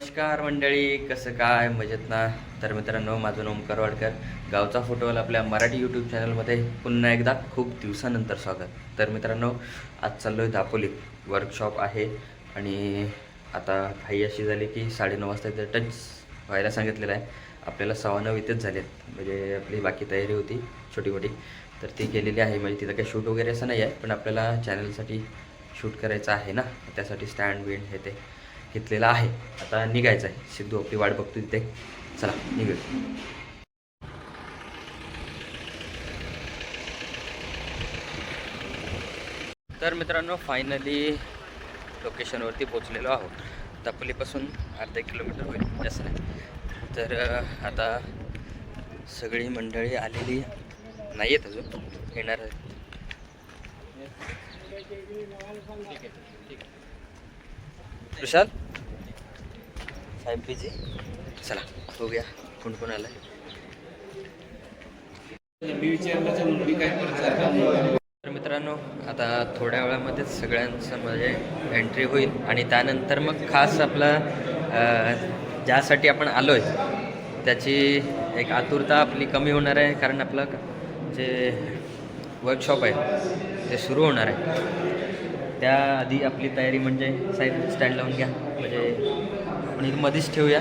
नमस्कार मंडळी कसं काय? मजेत ना? तर मित्रांनो माझं नाव ओमकार वाडकर. गावचा फोटो आपल्या मराठी यूट्यूब चॅनलमध्ये पुन्हा एकदा खूप दिवसानंतर स्वागत. तर मित्रांनो आज चाललो आहे दापोली. वर्कशॉप आहे आणि आता घाई अशी झाली की साडेनऊ वाजता इथे टच व्हायला सांगितलेलं आहे. आपल्याला सव्वा नऊ इथेच झालेत. म्हणजे आपली बाकी तयारी होती छोटी मोठी तर ती केलेली आहे. म्हणजे तिथं काही शूट वगैरे असं नाही आहे पण आपल्याला चॅनलसाठी शूट करायचं आहे ना? त्यासाठी स्टँड बिंड हे ते. घेतलेला आहे. आता निघायचं आहे. सिद्धू आपली वाट बघतो तिथे. चला निघू तर मित्रांनो फायनली लोकेशनवरती पोचलेलो आहोत. दापोलीपासून अर्धा एक किलोमीटर होईल. जास्त नाही तर आता सगळी मंडळी आलेली नाही आहेत अजून. येणार आहेत. विशाल साहेब बिझी चला बघूया कोण कोण आलं तर मित्रांनो आता थोड्या वेळामध्येच सगळ्यांचं म्हणजे एंट्री होईल आणि त्यानंतर मग खास आपला ज्यासाठी आपण आलो आहे त्याची एक आतुरता आपली कमी होणार आहे कारण आपलं जे वर्कशॉप आहे ते सुरू होणार आहे. त्याआधी आपली तयारी म्हणजे साईड स्टँड लावून घ्या. म्हणजे आपण इथं मध्येच ठेवूया.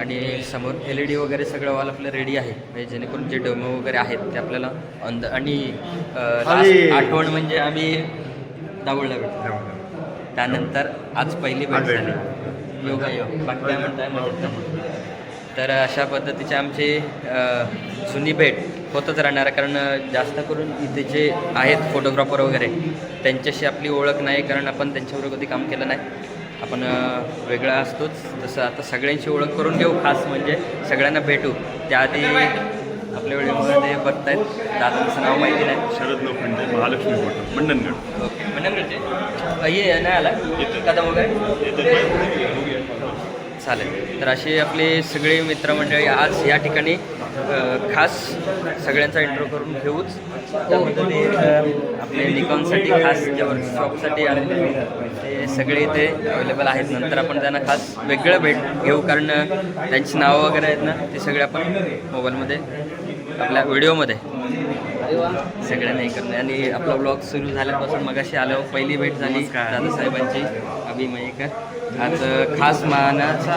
आणि समोर एल ई डी वगैरे सगळं वाल आपलं रेडी आहे. म्हणजे जेणेकरून जे डेमो वगैरे आहेत ते आपल्याला ऑन द आणि आठवण म्हणजे आम्ही दावळला भेटतो त्यानंतर आज पहिली भेट झाली. योगा योग. बाकी काय म्हणताय? तर अशा पद्धतीचे आमचे जुनी भेट होतच राहणार आहे. कारण जास्त करून इथे जे आहेत फोटोग्राफर वगैरे त्यांच्याशी आपली ओळख नाही. कारण आपण त्यांच्याबरोबर कधी काम केलं नाही. आपण वेगळा असतोच. तसं आता सगळ्यांची ओळख करून घेऊ. खास म्हणजे सगळ्यांना भेटू. त्याआधी आपल्या व्हिडिओमध्ये बघतायत. दादांचं नाव माहिती नाही. शरद लोखंडे महालक्ष्मी हॉटेल मंडनगड. ओके. म्हणजे म्हणजे ये नाही आला. कदम वगैरे चालेल. तर अशी आपली सगळी मित्रमंडळी आज या ठिकाणी खास सगळ्यांचा इंट्रो करून घेऊच. त्यामध्ये आपले निकॉनसाठी खास जे वर्कशॉपसाठी आलेले ते सगळे इथे अवेलेबल आहेत. नंतर आपण त्यांना खास वेगळं भेट घेऊ कारण त्यांची नावं वगैरे आहेत ना ते सगळे आपण मोबाईलमध्ये आपल्या व्हिडिओमध्ये सगळ्यांना हे करणे. आणि आपला ब्लॉग सुरू झाल्यापासून मगाशी आलो पहिली भेट झाली दादासाहेबांची अभि मयेकर आज खास मानाचा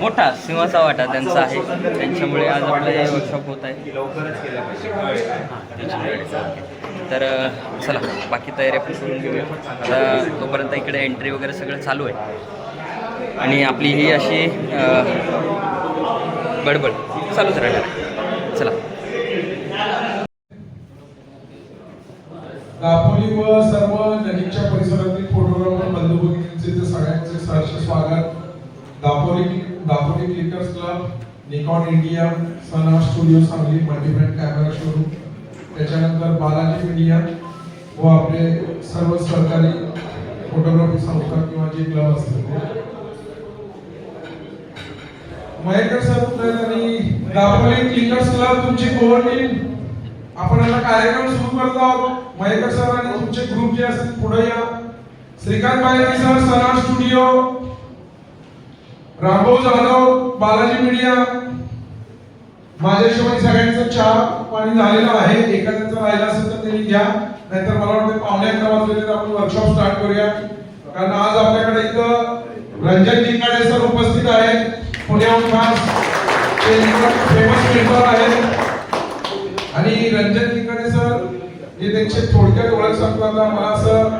मोठा सिंहाचा वाटा त्यांचा आहे. त्यांच्यामुळे आज आपलं हे वर्कशॉप होत आहे. तर चला बाकी तयारी आपण करून घेऊया. आता तोपर्यंत इकडे एंट्री वगैरे सगळं चालू आहे. आणि आपली ही अशी अं, बडबड चालूच राहणार. चला. दापोली व सर्व नजीकच्या परिसरातील फोटोग्राफर बंधू भगिनींचे सगळ्यांचे सहर्ष स्वागत. Dapoli Dapoli clickers club Nikon India Sana studio Sangli multibrand camera showroom त्याच्यानंतर बालाजी मीडिया व आपले सर्व सरकारी फोटोग्राफी संस्था किंवा जे क्लब असतील. मयेकर सर आणि दापोली क्लिकर्स क्लब तुमची कोर आपण आता कार्यक्रम सुरू करतो आहोत. मयेकर सर आणि तुमचे ग्रुप जे असतील पुढे या. Shrikant Mayekar sir Sana studio. Rambhau Jadhav Balaji media. माझ्याशिवाय सगळ्यांचं चहा पाणी झालेलं आहे. एखाद्याचं राहिलं असेल तर त्यांनी घ्या. नाहीतर मला वाटतं पाहुणे अकरा वाजलेले तर आपण वर्कशॉप स्टार्ट करूया. कारण आज आपल्याकडे इथं रंजन निकाडे सर उपस्थित आहेत. पुण्याहून खास ते फेमस पेंटर आहेत. आणि रंजन हे त्यांचे थोडक्यात ओळख सांगताना मला असं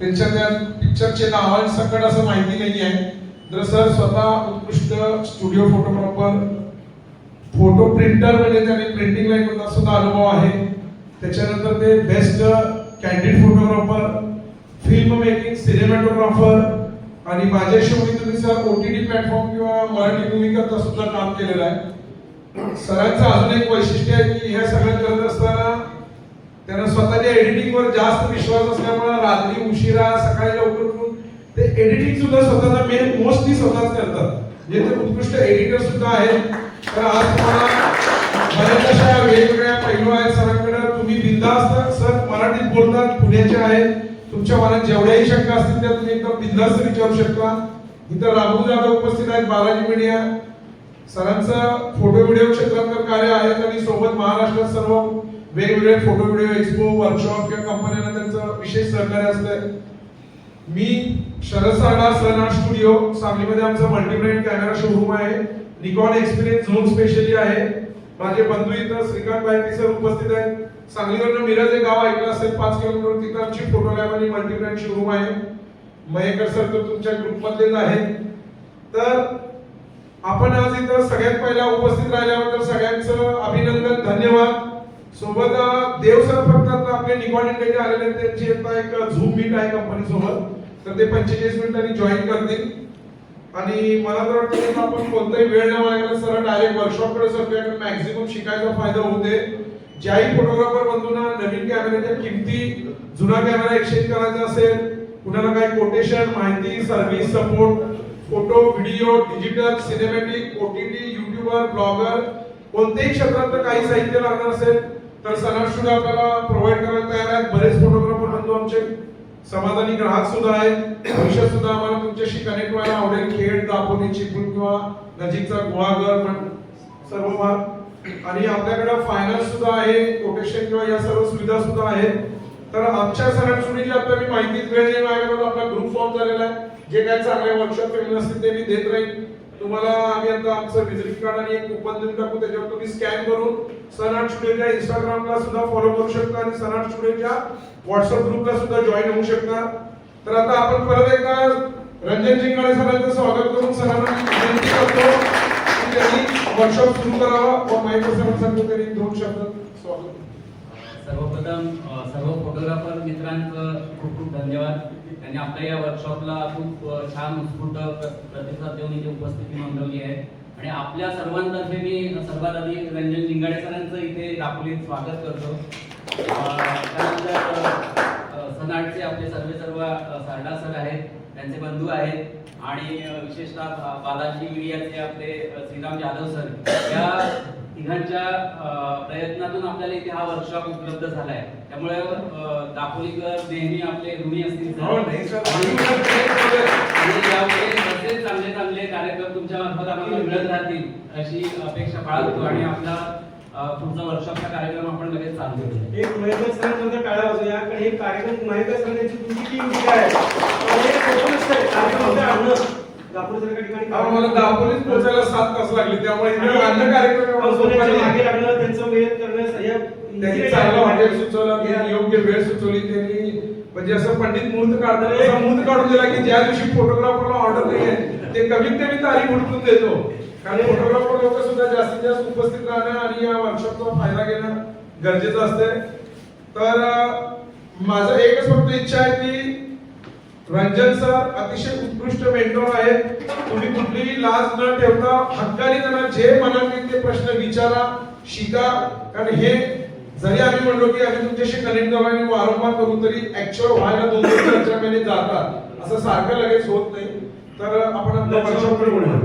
त्यांच्या त्या पिक्चरचे नावांसकट असं माहिती नाही आहे तर सर स्वतः उत्कृष्ट स्टुडिओ फोटोग्राफर फोटो प्रिंटर म्हणजे त्यांनी प्रिंटिंग लाईन मधला सुद्धा अनुभव आहे. त्याच्यानंतर ते best candid photographer film making cinematographer आणि माझ्याशी हिशोबाने तुम्ही sir O T T platform किंवा मराठी मूवी करता सुद्धा काम केलेलं आहे. सरांचं अजून एक वैशिष्ट्य आहे की ह्या सगळ्या करत असताना त्यांना स्वतःच्या एडिटिंगवर जास्त विश्वास असल्यामुळे रात्री उशिरा सकाळी लवकर उठून ते एडिटिंग सुद्धा स्वतःचा मेन मोस्टली स्वतःच करतात. जे ते उत्कृष्ट एडिटर सुद्धा आहेत. तर आज तुम्हाला बऱ्याच अशा वेगवेगळ्या पैलू आहेत सरांकडे. तुम्ही बिंदास्त सर मराठीत बोलतात पुण्याचे आहेत. तुमच्या मनात जेवढ्याही शंका असतील त्या तुम्ही एकदम बिंदास्त विचारू शकता. इथं राघू जाधव उपस्थित आहेत बालाजी मीडिया. सरांचं फोटो व्हिडिओ क्षेत्रात कार्य आहेत आणि सोबत महाराष्ट्रात सर्व वेगवेगळे फोटो व्हिडिओ एक्सपो वर्कशॉप किंवा कंपन्यांना त्यांचं विशेष सहकार्य असतंय. मी शरद सारडा सन स्टुडिओ सांगलीमध्ये आमचं मल्टीब्रँड कॅमेरा शोरूम आहे. निकॉन एक्सपिरियन्स झोन स्पेशली आहे. माझे बंधू इथं श्रीकांत बायकी सर उपस्थित आहेत. सांगलीवरनं मिरज हे गाव ऐकलं असेल पाच किलोमीटर तिथं आमची फोटो लॅब आणि मल्टीब्रँड शोरूम आहे. मयेकर सर तर तुमच्या ग्रुपमधलेच आहेत. तर आपण आज इथं सगळ्यात पहिला उपस्थित राहिल्याबद्दल सगळ्यांचं अभिनंदन धन्यवाद. सोबत देव सर फक्त आपले निकॉन इंडियाचे आलेले आहेत. त्यांची आता एक झूम मीट आहे कंपनी सोबत तर ते पंचेचाळीस मिनिटांनी जॉईन करतील. आणि मला तर वाटतं आपण कोणताही वेळ न मागायला सर डायरेक्ट वर्कशॉपकडे सर मॅक्झिमम शिकायचा फायदा होते ज्याही फोटोग्राफर बंधूंना नवीन कॅमेऱ्याच्या किमती जुना कॅमेरा एक्सचेंज करायचा असेल कुणाला काही कोटेशन माहिती service support photo video digital cinematic OTT YouTuber blogger कोणत्याही क्षेत्रात काही साहित्य लागणार असेल. तर सनाट आपल्याला प्रोव्हाइड करायला तयार आहेत. बरेच फोटोग्राफर बंधू आमचे समाधानी ग्राहक सुद्धा आहेत. भविष्यात सुद्धा आम्हाला तुमच्याशी कनेक्ट व्हायला आवडेल. खेड दापोली चिपळूण किंवा नजीकचा गुहागर पण सर्व भाग. आणि आपल्याकडे फायनान्स सुद्धा आहे. कोटेशन किंवा या सर्व सुविधा सुद्धा आहेत. तर आमच्या सणासुडीची आता मी माहितीच वेळ नाही माझ्याकडे आपला ग्रुप फॉर्म झालेला आहे. जे काय चांगले वर्कशॉप केलेले असतील ते मी देत राहील तुम्हाला आम्ही आता आमचं विजिटिंग कार्ड आणि एक कुपन देऊन टाकू. त्याच्यावर तुम्ही स्कॅन करून सनाट स्टुडिओच्या इंस्टाग्रामला सुद्धा फॉलो करू शकता आणि सनाट स्टुडिओच्या व्हॉट्सअप ग्रुपला सुद्धा जॉईन होऊ शकता. तर आता आपण परत एकदा रंजन जिंगाळे सरांचं स्वागत करून सरांना विनंती करतो त्यांनी वर्कशॉप सुरू करावा व माहिती सरांसाठी त्यांनी दोन शब्द स्वागत सर्वप्रथम सर्व फोटोग्राफर मित्रांचं खूप खूप धन्यवाद. त्यांनी आपल्या या वर्कशॉपला खूप छान उत्स्फूर्त प्रतिसाद देऊन इथे उपस्थिती नोंदवली आहे. आणि आपल्या सर्वांतर्फे मी सर्वात आधी रंजन जिंगाडे सरांचं इथे दापोलीत स्वागत करतो. त्यानंतर सनाटचे आपले सर्व सर्व सरडा सर आहेत त्यांचे बंधू आहेत आणि विशेषतः बालाजी मीडियाचे आपले श्रीराम जाधव सर. या प्रयत्नातून आपल्याला इथे हा वर्कशॉप उपलब्ध झालाय. त्यामुळे दापोलीकर नेहमी आपले ऋणी असतील हो, चांगले चांगले कार्यक्रम तुमच्या मार्फत आम्हाला मिळत राहतील अशी अपेक्षा बाळगतो आणि आपला पुढचा वर्कशॉपचा कार्यक्रम आपण लगेच चालू एक महेंद्र सरांचा टाळा वाजवू याकडे एक कार्यक्रम महेंद्र सरांची तुमची टीम इथे आहे. हे दापोलीत पोहोचायला सात तास लागले त्यामुळे कार्यक्रम त्यांचं सह्या त्यांनी चांगलं हॉटेल सुचवलं त्यांनी योग्य वेळ सुचवली त्यांनी म्हणजे असं पंडित मुहूर्त काढताना मुहूर्त काढून दिला की ज्या दिवशी फोटोग्राफरला ऑर्डर नाही आहे ते कमीत कमी तारीख उठवून देतो. कारण फोटोग्राफर लोक सुद्धा जास्तीत जास्त उपस्थित राहणं आणि या वर्कशॉपचा फायदा घेणं गरजेचं असते तर माझं एकच फक्त इच्छा आहे की रंजन सर अतिशय उत्कृष्ट मेंटॉर आहेत. तुम्ही कुठलीही लाज न ठेवता हक्काने त्यांना जे मनात ते प्रश्न विचारा. शिका कारण हे जरी आम्ही म्हणलो की आम्ही तुमच्याशी कनेक्ट करू आणि वारंवार करू तरी ऍक्च्युअल व्हायला दोन दोन चार चार महिने जातात. असं सारखं लगेच होत नाही. तर आपण हा?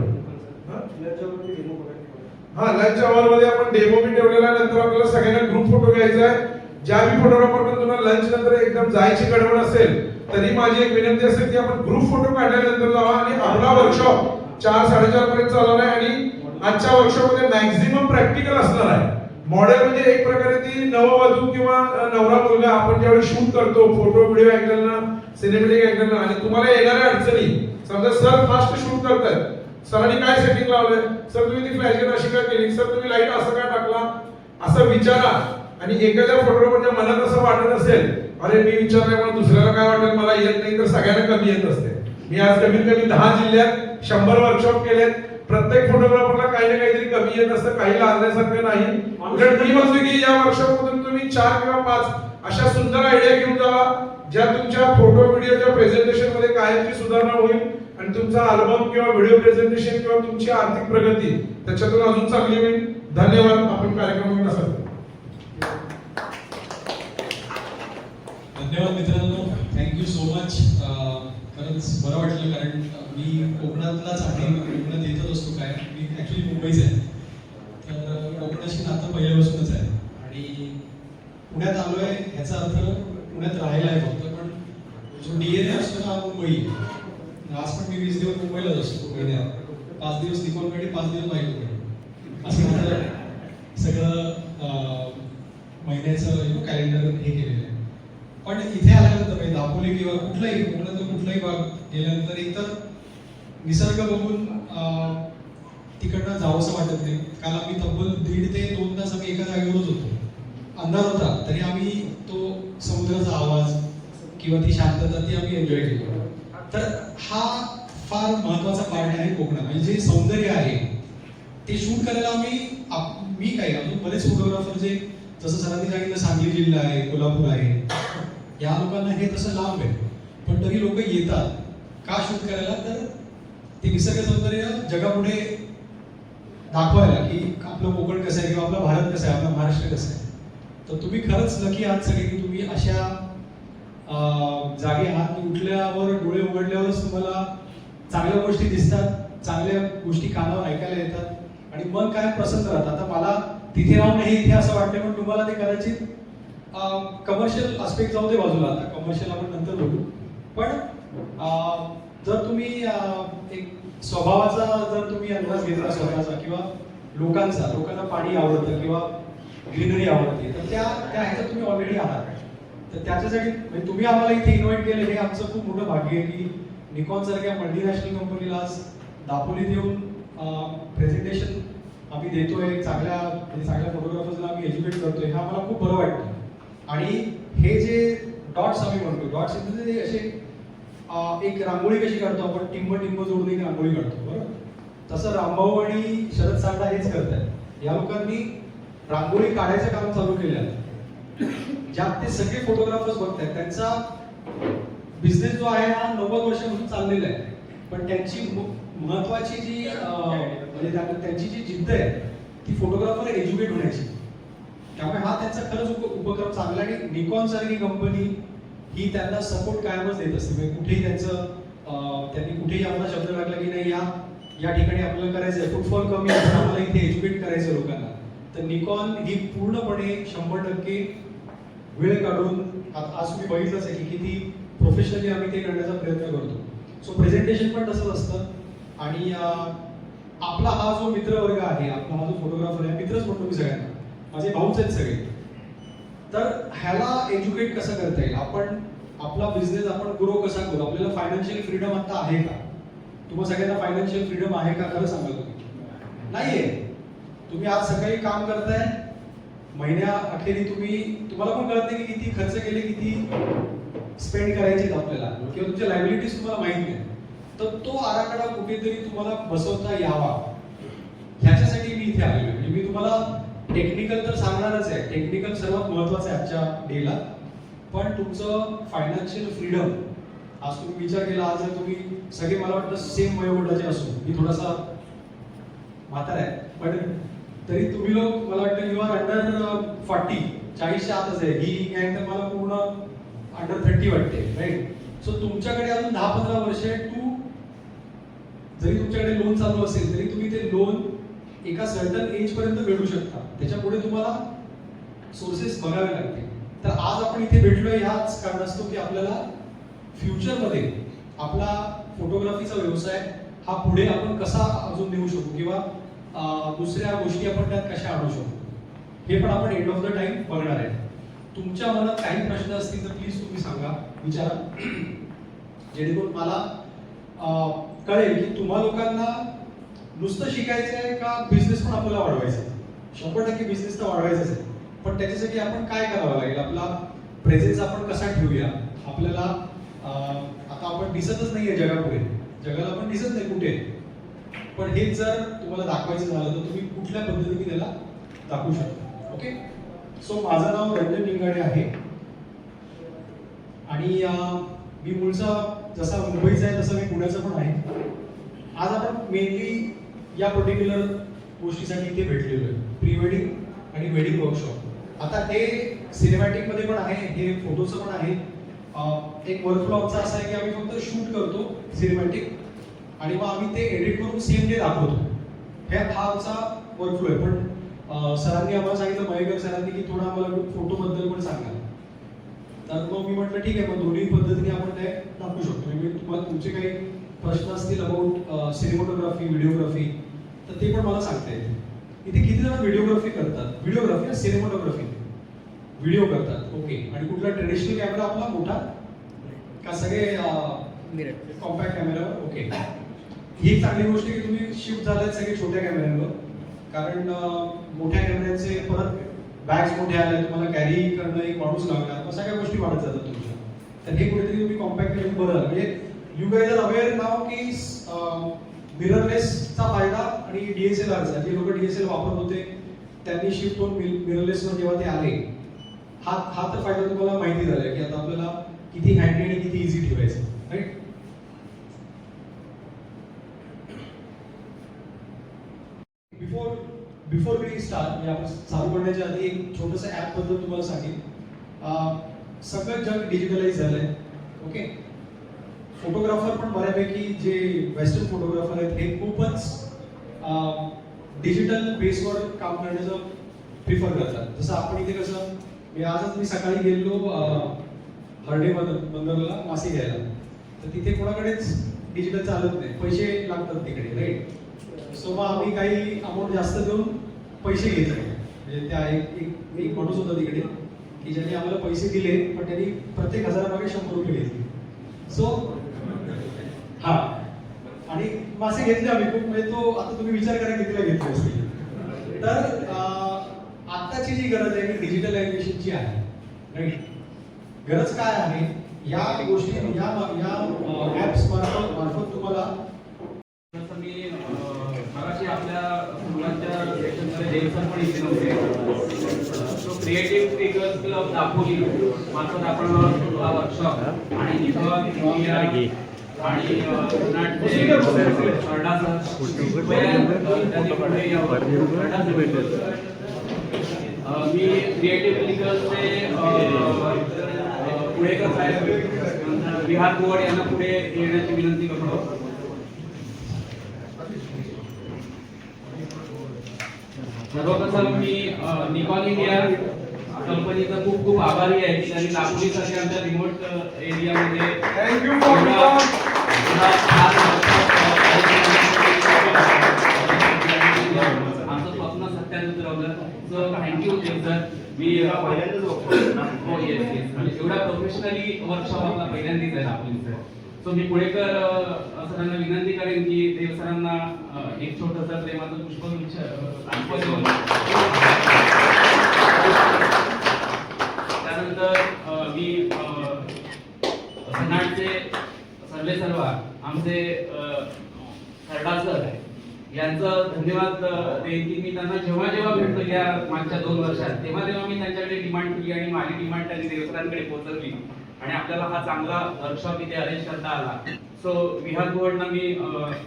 हा लंच आवर मध्ये आपण डेमो बी ठेवलेला. नंतर आपल्याला सगळ्यांना ग्रुप फोटो घ्यायचा आहे. ज्या बी फोटोग्राफर तुम्हाला लंच नंतर एकदम जायची गडबड असेल तरी माझी एक विनंती असेल की आपण ग्रुप फोटो काढल्यानंतर जावा आणि आपला वर्कशॉप चार साडेचार पर्यंत चालणार आजच्या वर्कशॉपमध्ये मॅक्झिमम प्रॅक्टिकल असणार आहे. मॉडेल म्हणजे एक प्रकारे ती नववधू किंवा नवरा मुलगा आपण ज्यावेळी शूट करतो फोटो व्हिडिओ अँगलनं सिनेमॅटिक अँगलनं आणि तुम्हाला येणाऱ्या अडचणी समजा सर फास्ट शूट करतायत. सरांनी काय सेटिंग लावलंय? सर तुम्ही ती फ्लॅश अशी काय केली? सर तुम्ही लाइट असं काय टाकला? असं विचारा. आणि एखाद्या फोटोग्राफरच्या मनात असं वाटत असेल अरे मी विचारल्यामुळे दुसऱ्याला काय वाटेल? मला येत नाही तर सगळ्यांना कमी येत असते. मी आज कमीत कमी दहा जिल्ह्यात शंभर वर्कशॉप केलेत. प्रत्येक फोटोग्राफरला काही ना काहीतरी कमी येत असतं काही लाजण्यासारखं नाही. उलट मी म्हणतो की या वर्कशॉपमधून तुम्ही चार किंवा पाच अशा सुंदर आयडिया घेऊन जावा ज्या तुमच्या फोटो व्हिडिओच्या प्रेझेंटेशनमध्ये कायमची सुधारणा होईल आणि तुमचा अल्बम किंवा व्हिडिओ प्रेझेंटेशन किंवा तुमची आर्थिक प्रगती त्याच्यातून अजून चांगली होईल. धन्यवाद. आपण कार्यक्रम कसा धन्यवाद मित्रांनो. थँक्यू सो मच खरंच बरं वाटलं कारण मी कोकणातलाच आहे कोकणात येतच असतो काय? मी ॲक्च्युली मुंबईच आहे. तर कोकणाशी नातं पहिल्यापासूनच आहे. आणि पुण्यात आलो आहे ह्याचा अर्थ पुण्यात राहायला आहे फक्त पण जो डी एन ए असतो ना मुंबई. आज पण मी वीस दिवस मुंबईलाच असतो महिन्यात पाच दिवस निकोलकडे पाच दिवस बाईकडे असं माझं सगळं महिन्याचं कॅलेंडर हे केलेलं आहे. पण इथे आल्यानंतर म्हणजे दापोली किंवा कुठलाही कोकणात कुठलाही भाग गेल्यानंतर एकतर निसर्ग बघून तिकडनं जावंसं वाटत नाही. काल आम्ही तब्बल दीड ते दोन तास आम्ही एका जागेवरच होतो. अंधार होता तरी आम्ही तो समुद्राचा आवाज किंवा ती शांतता ती आम्ही एन्जॉय केली. तर हा फार महत्त्वाचा पार्ट आहे कोकणात. म्हणजे जे सौंदर्य आहे ते शूट करायला आम्ही मी काय अजून बरेच फोटोग्राफर जे जसं सरांनी सांगितलं सांगली जिल्हा आहे कोल्हापूर आहे या लोकांना हे तसं लांब आहे. पण तरी लोक येतात. का शूट करायला तर ते निसर्ग सौंदर्य जगापुढे दाखवायला की आपलं कोकण कसं आहे किंवा आपला भारत कसा आहे आपला महाराष्ट्र कसं आहे. तर तुम्ही खरंच नक्की आहात सगळे की तुम्ही अशा जागी आहात की उठल्यावर डोळे उघडल्यावरच तुम्हाला चांगल्या गोष्टी दिसतात चांगल्या गोष्टी कानावर ऐकायला येतात आणि मन काय प्रसन्न राहतं. आता मला तिथे राहून नाही इथे असं वाटतं पण तुम्हाला ते कदाचित कमर्शियल आस्पेक्ट जाऊ दे बाजूला. आता कमर्शियल आपण नंतर बोलू पण जर तुम्ही एक स्वभावाचा जर तुम्ही अंदाज घेतला स्वतःचा किंवा लोकांचा लोकांना पाणी आवडतं किंवा ग्रीनरी आवडते तर त्या त्या ह्याच्यात तुम्ही ऑलरेडी आहात. तर त्याच्यासाठी म्हणजे तुम्ही आम्हाला इथे इन्व्हाइट केलं हे आमचं खूप मोठं भाग्य आहे की निकॉन सारख्या मल्टीनॅशनल कंपनीला आज दापोलीत येऊन प्रेझेंटेशन आम्ही देतोय चांगल्या म्हणजे चांगल्या फोटोग्राफर्सला आम्ही एज्युकेट करतोय हे आम्हाला खूप बरं वाटतं. आणि हे जे डॉट्स आम्ही म्हणतो डॉट्स म्हणजे असे एक रांगोळी कशी काढतो आपण? टिंब टिंब जोडून एक रांगोळी काढतो बरोबर? तसं रामभाऊ आणि शरद सांडा हेच करतात या लोकांनी रांगोळी काढायचं काम चालू केलं आहे. ज्यात ते सगळे फोटोग्राफर्स बघतात त्यांचा बिझनेस जो आहे हा नव्वद वर्षापासून चाललेला आहे. पण त्यांची महत्वाची जी म्हणजे त्या- त्यांची जी जिद्द आहे ती फोटोग्राफर एज्युकेट होण्याची. त्यामुळे हा त्यांचा खरंच उपक्रम चांगला आणि निकॉन सारखी कंपनी ही त्यांना सपोर्ट कायमच देत असते. म्हणजे कुठेही त्यांचं त्यांनी कुठेही आपला शब्द टाकला की नाही या या ठिकाणी आपल्याला करायचं आहे फुटफॉल कमी आहे आपल्याला इथे एज्युकेट करायचं लोकांना. तर निकॉन ही पूर्णपणे शंभर टक्के वेळ काढून आज तुम्ही बघितलंच आहे की किती प्रोफेशनली आम्ही ते करण्याचा प्रयत्न करतो. सो प्रेझेंटेशन पण तसंच असतं. आणि आपला हा जो मित्रवर्ग आहे आपला हा जो फोटोग्राफर आहे मित्रच म्हणतो मी सगळ्यांना. माझे भाऊच आहेत सगळे. तर ह्याला एज्युकेट कसं करता येईल? आपण आपला बिझनेस आपण ग्रो कसा करू? आपल्याला फायनान्शियल फ्रीडम आता आहे का? तुम्हाला सगळ्यांना फायनान्शियल फ्रीडम आहे का? खरं सांगा तुम्ही. नाहीये. तुम्ही आज सकाळी काम करताय महिन्या अखेरी तुम्ही तुम्हाला पण कळत नाही की किती खर्च केले किती स्पेंड करायचे आपल्याला. किंवा तुमच्या लायबिलिटीज तुम्हाला माहीत नाही. तर तो आराखडा कुठेतरी तुम्हाला बसवता यावा. ह्याच्यासाठी मी इथे आलेलो म्हणजे मी तुम्हाला टेक्निकल तर सांगणारच आहे. टेक्निकल सर्वात महत्वाचं आहे आजच्या डेला पण तुमचं फायनान्शियल फ्रीडम आज तुम्ही विचार केला आज जर तुम्ही सगळे मला वाटतं सेम वयोगटाचे असो. मी थोडासा म्हातारा आहे. पण तरी तुम्ही लोक मला वाटतं यू आर अंडर फॉर्टी चाळीसच्या आतच आहे. ही गँग तर मला पूर्ण अंडर थर्टी वाटते. राईट सो तुमच्याकडे अजून दहा पंधरा वर्ष टू जरी तुमच्याकडे लोन चालू असेल तरी तुम्ही ते लोन एका सर्टन एज पर्यंत भेटू शकता. त्याच्या पुढे तुम्हाला सोर्सेस बघावे लागतील. तर आज आपण इथे भेटलोय ह्याच कारणास्तव की आपल्याला फ्युचरमध्ये आपला फोटोग्राफीचा व्यवसाय हा पुढे आपण कसा अजून नेऊ शकू किंवा दुसऱ्या गोष्टी आपण त्यात कशा आणू शकू? हे पण आपण एंड ऑफ द टाइम बघणार आहे. तुमच्या मनात काही प्रश्न असतील तर प्लीज तुम्ही सांगा विचारा. जेणेकरून मला कळेल की तुम्हा लोकांना नुसतं शिकायचं आहे का बिझनेस पण आपल्याला वाढवायचा आहे? शंभर टक्के बिझनेस तर वाढवायचाच आहे. पण त्याच्यासाठी आपण काय करावं लागेल? आपला प्रेझेन्स आपण कसा ठेवूया? आपल्याला आता आपण दिसतच नाही आहे जगापुढे. जगाला पण दिसत नाही कुठे. पण हे जर तुम्हाला दाखवायचं झालं तर तुम्ही कुठल्या पद्धतीने त्याला दाखवू शकता. ओके सो माझं नाव रंजन निंगाडे आहे. आणि मी मूळचा जसा मुंबईचा आहे तसा मी पुण्याचा पण आहे. आज आपण मेनली या पर्टिक्युलर गोष्टीसाठी इथे भेटलेलो आहे. प्री वेडिंग आणि वेडिंग वर्कशॉप आता हे सिनेमॅटिकमध्ये पण आहे हे फोटोचं पण आहे. एक वर्कफ्लो आमचा असा आहे की आम्ही फक्त शूट करतो सिनेमॅटिक आणि मग आम्ही ते एडिट करून सेम डे दाखवतो. हे हा आमचा वर्कफ्लो आहे. पण सरांनी आम्हाला सांगितलं मयेकर सरांनी की थोडा आम्हाला फोटोबद्दल पण सांगा. तर मग मी म्हटलं ठीक आहे मग दोन्ही पद्धतीने आपण ते दाखवू शकतो. म्हणजे तुम्हाला तुमचे काही प्रश्न असतील अबाउट सिनेमोटोग्राफी व्हिडिओग्राफी तर ते पण मला सांगता येते इथे किती जण व्हिडिओग्राफी करतात? व्हिडिओग्राफी सिनेमोटोग्राफी व्हिडिओ करतात. ओके आणि कुठला ट्रेडिशनल कॅमेरा आपला? मोठा? का सगळे कॉम्पॅक्ट कॅमेरावर ओके ही एक चांगली गोष्ट की तुम्ही शिफ्ट झालात सगळे छोट्या कॅमेऱ्यांवर कारण मोठ्या कॅमेऱ्यांचे परत बॅग्स मोठे आले तुम्हाला कॅरी करणं एक माणूस लागणार. मग सगळ्या गोष्टी वाढत जातात तुमच्या. तर हे कुठेतरी तुम्ही कॉम्पॅक्ट केलं बरं. म्हणजे you guys are aware now की मिररलेसचा फायदा आणि डीएसएलआरचा जे लोक डीएसएल वापरत होते त्यांनी शिफ्ट होऊन मिररलेसवर जेव्हा ते आले हा हा तर फायदा तुम्हाला माहिती झाला की आता आपल्याला किती हँडी आणि किती इझी ठेवायचं right before before we start म्हणजे आपण चालू करण्याच्या आधी एक छोटंसं ॲप बद्दल तुम्हाला सांगेन. सगळं जग डिजिटलाइज झालंय ओके फोटोग्राफर पण बऱ्यापैकी जे वेस्टर्न फोटोग्राफर आहेत हे खूपच डिजिटल बेसवर काम करण्याचं प्रिफर करतात. जसं आपण इथे कसं मी आजच मी सकाळी गेलो हर्डे बंदरला मासे घ्यायला. तर तिथे कोणाकडेच डिजिटल चालत नाही. पैसे लागतात तिकडे राईट सो मग आम्ही काही अमाऊंट जास्त देऊन पैसे घेतले म्हणजे त्या एक एक एक माणूस होता तिकडे की ज्यांनी आम्हाला पैसे दिले पण त्यांनी प्रत्येक हजारामागे शंभर रुपये घेतले. सो हा. आणि मासे घेतले आम्ही खूप म्हणजे तो आता तुम्ही विचार करा कितीला घेतले असतील. तर अं, आत्ताची जी गरज आहे ती डिजिटलायझेशनची आहे. राईट गरज काय आहे? या गोष्टी या या ऍप्स मार्फत मार्फत तुम्हाला जसं मी मगाशी आपल्या मुलांच्या सेक्शनमध्ये देवसर पण इथे नव्हते तो क्रिएटिव्ह स्पीकर्स क्लब दापोली मार्फत आपण वर्कशॉप आणि इथं आणि मी क्रिएटिव्ह लिगलचे पुढेकर साहेब विहार गोवड यांना पुढे येण्याची विनंती करतो सर्वप्रथम मी निकॉन इंडिया कंपनीचा खूप खूप आभारी आहे की त्यांनी नागपुरीसाठी आमच्या रिमोट एरियामध्ये Nikon. आमचं स्वप्न सत्यात उतरवलं सो थँक्यू सर मी पहिल्यांदाच येस येस म्हणजे एवढा प्रोफेशनली वर्कशॉप आपला पहिल्यांदाच आहे नागपूरचं सो मी पुढेकर सरांना विनंती करेन की देव सरांना एक छोटंसं प्रेमाचं पुष्प त्यानंतर मी अ, सगळे सर्व आमचे अ, सर आहे यांचं धन्यवाद देईन की मी त्यांना जेव्हा जेव्हा भेटतो या मागच्या दोन वर्षात तेव्हा तेव्हा मी त्यांच्याकडे डिमांड केली आणि माझी डिमांड त्यांनी देवसरांकडे पोहोचवली. आणि आपल्याला हा चांगला वर्कशॉप इथे अरेंज करता आला. सो विहार बोर्डना मी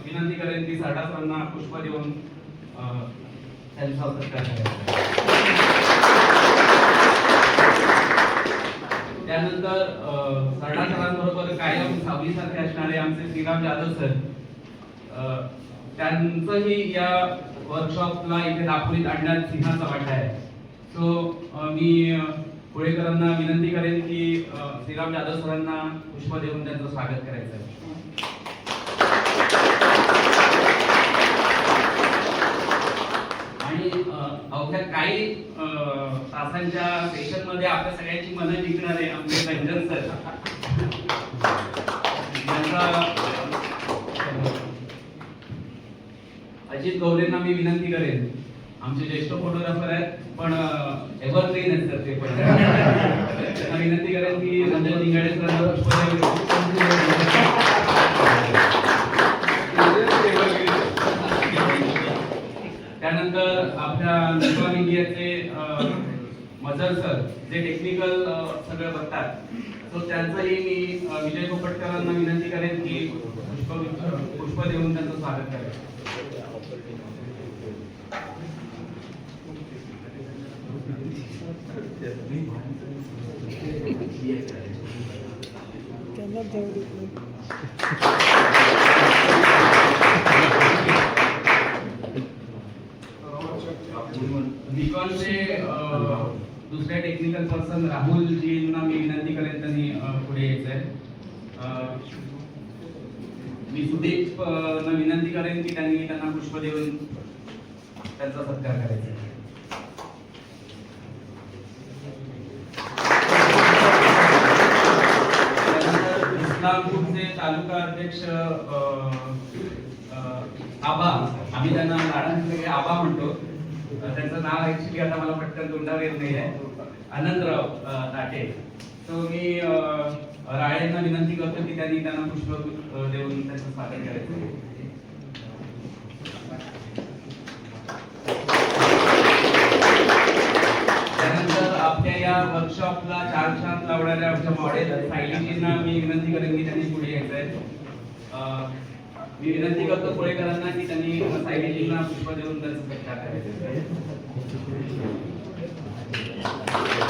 विनंती करेन की सरडा सरांना पुष्प देऊन त्यांचा सत्कार करायचा त्यानंतर सरडा सरांबरोबर कायम सावलीसारखे असणारे आमचे श्रीराम जाधव सर त्यांचंही या वर्कशॉपला इथे दाखवीत आणण्यात सिंहाचा वाटा आहे. सो मी पुळेकरांना विनंती करेन की श्रीराम जाधव सरांना पुष्प देऊन त्यांचं स्वागत करायचं आहे आणि अ, अवघ्या काही तासांच्या सेशनमध्ये आपल्या सगळ्यांची मनं जिंकणारे आमचे रंजन सर अजित गौरेंना मी विनंती करेन आमचे ज्येष्ठ फोटोग्राफर आहेत पण एव्हरग्रीन आहेत सर ते पण. त्यांना विनंती करेन की रंजन निंगाडे सर त्यानंतर आपल्या निकॉन इंडियाचे मजर सर जे टेक्निकल सगळं बघतात. सो त्यांचंही मी विजय पोपटकरांना विनंती करेन की पुष्प पुष्प देऊन त्यांचं स्वागत करेन. निकॉनचे टेक्निकल पर्सन राहुलजींना मी विनंती करेन त्यांनी पुढे यायचं आहे मी सुदीप ना विनंती करेन की त्यांनी त्यांना पुष्प देऊन त्यांचा सत्कार करायचा इस्लामपूरचे तालुका अध्यक्ष आबा आम्ही त्यांना लाडांचे आबा म्हणतो त्यांचं नाव ऍक्च्युली आता मला पटकन तोंडावर येत नाही आहे आनंदराव ताटे तो मी राळेंना विनंती करतो की त्यांनी त्यांना पुष्प देऊन त्यांचं स्वागत करायचं. त्यानंतर आपल्या या वर्कशॉपला चार छान लावणाऱ्या आमच्या मॉडेल सायलीजींना मी विनंती करेन की त्यांनी पुढे यायचं आहे मी विनंती करतो पुढेकरांना की त्यांनी सायलीजींना पुष्प देऊन त्यांचं सत्कार करायचं. आहे.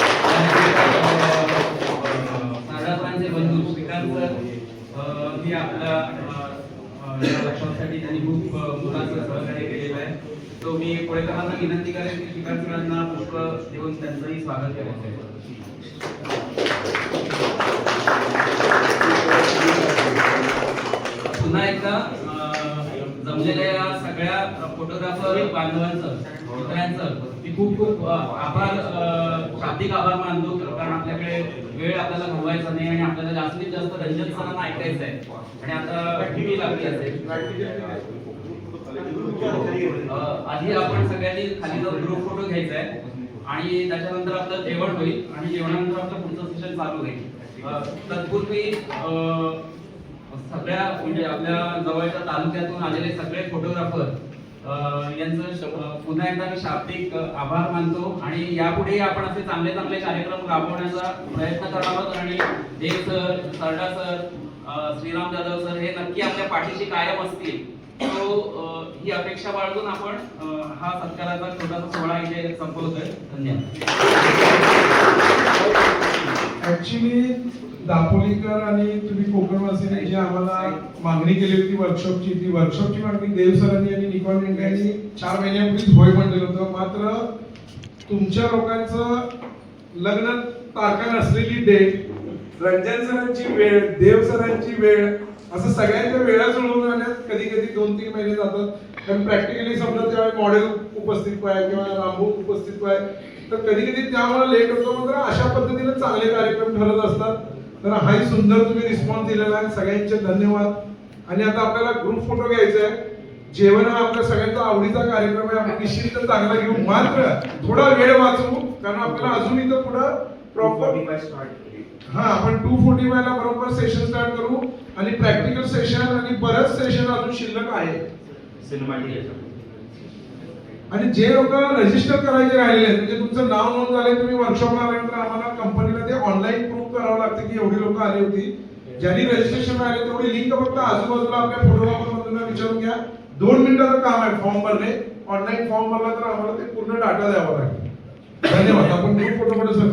बंधू श्रीकांत सर ही आपल्या अं, त्यांनी खूप अं, मोलाचं सहकार्य केलेलं आहे तो मी पुळेकरांना विनंती करेन की श्रीकांत सरांना पुष्प देऊन त्यांचंही स्वागत करायचं आहे पुन्हा एकदा जमलेल्या या सगळ्या फोटोग्राफर बांधवांचं मित्रांचं मी खूप खूप आभार शाब्दिक आभार मानतो कारण आपल्याकडे वेळ आपल्याला घालवायचा नाही आणि आपल्याला जास्तीत जास्त रंजन सरांना ऐकायचं आहे. आणि आता टीव्ही लागली असेल. आधी आपण सगळ्यांनी खाली जाऊन ग्रुप फोटो घ्यायचा आहे. आणि त्याच्यानंतर आपलं जेवण होईल आणि जेवणानंतर आपलं पुढचं सेशन चालू होईल. तत्पूर्वी सगळ्या म्हणजे आपल्या जवळच्या तालुक्यातून आलेले सगळे फोटोग्राफर यांचं श- पुन्हा एकदा मी शाब्दिक आभार मानतो आणि यापुढे आपण असे चांगले चांगले कार्यक्रम राबवण्याचा प्रयत्न करावा आणि Dev sir Sarda sir Shriram Jadhav sir हे नक्की आपल्या पाठीशी कायम असतील. तो ही अपेक्षा बाळगून आपण हा सत्काराचा छोटासा सोहळा इथे संपवतोय. धन्यवाद. ऍक्च्युली दापोलीकर आणि तुम्ही कोकणवासीने जी आम्हाला मागणी केली होती वर्कशॉपची ती वर्कशॉपची मागणी देव सरांनी आणि निकॉन इंडियानी चार महिन्यापूर्वीच होय म्हणलेलं होतं. मात्र तुमच्या लोकांचं लग्न तारखा नसलेली डेट रंजन सरांची वेळ देव सरांची वेळ असं सगळ्यांच्या वेळा जुळवून आणण्यात कधी कधी दोन तीन महिने जातात. कारण प्रॅक्टिकली समजा त्यावेळी मॉडेल उपस्थित आहे किंवा रामभू उपस्थित आहे तर कधी कधी त्यामुळे लेट होतो मात्र अशा पद्धतीने चांगले कार्यक्रम ठरत असतात. तर हाही सुंदर तुम्ही रिस्पॉन्स दिलेला आहे. सगळ्यांचे धन्यवाद. आणि आता आपल्याला ग्रुप फोटो घ्यायचा आहे जेवण हा आपल्या सगळ्यांचा आवडीचा कार्यक्रम आहे. आपण निश्चित चांगला घेऊ. मात्र थोडा वेळ वाचवू कारण आपल्याला अजून इथं पुढं प्रॉपर हा आपण टू फोर्टी ला बरोबर सेशन स्टार्ट करू. आणि प्रॅक्टिकल सेशन आणि बरंच सेशन अजून शिल्लक आहे. आणि जे लोक रजिस्टर करायचे राहिलेले आहेत म्हणजे तुमचं नाव नोंद झाले तुम्ही वर्कशॉपला आल्यानंतर आम्हाला कंपनीला ते ऑनलाईन प्रूव्ह करावं लागतं की एवढी लोक आली होती. ज्यांनी रजिस्ट्रेशन राहिले तेवढी लिंक फक्त आजूबाजूला आपल्या फोटोग्राफरमधून विचारून घ्या. दोन मिनिटाचं काम आहे फॉर्म भरणे ऑनलाईन फॉर्म भरला तर आम्हाला ते पूर्ण डाटा द्यावा लागेल. धन्यवाद. आपण ग्रुप फोटो सर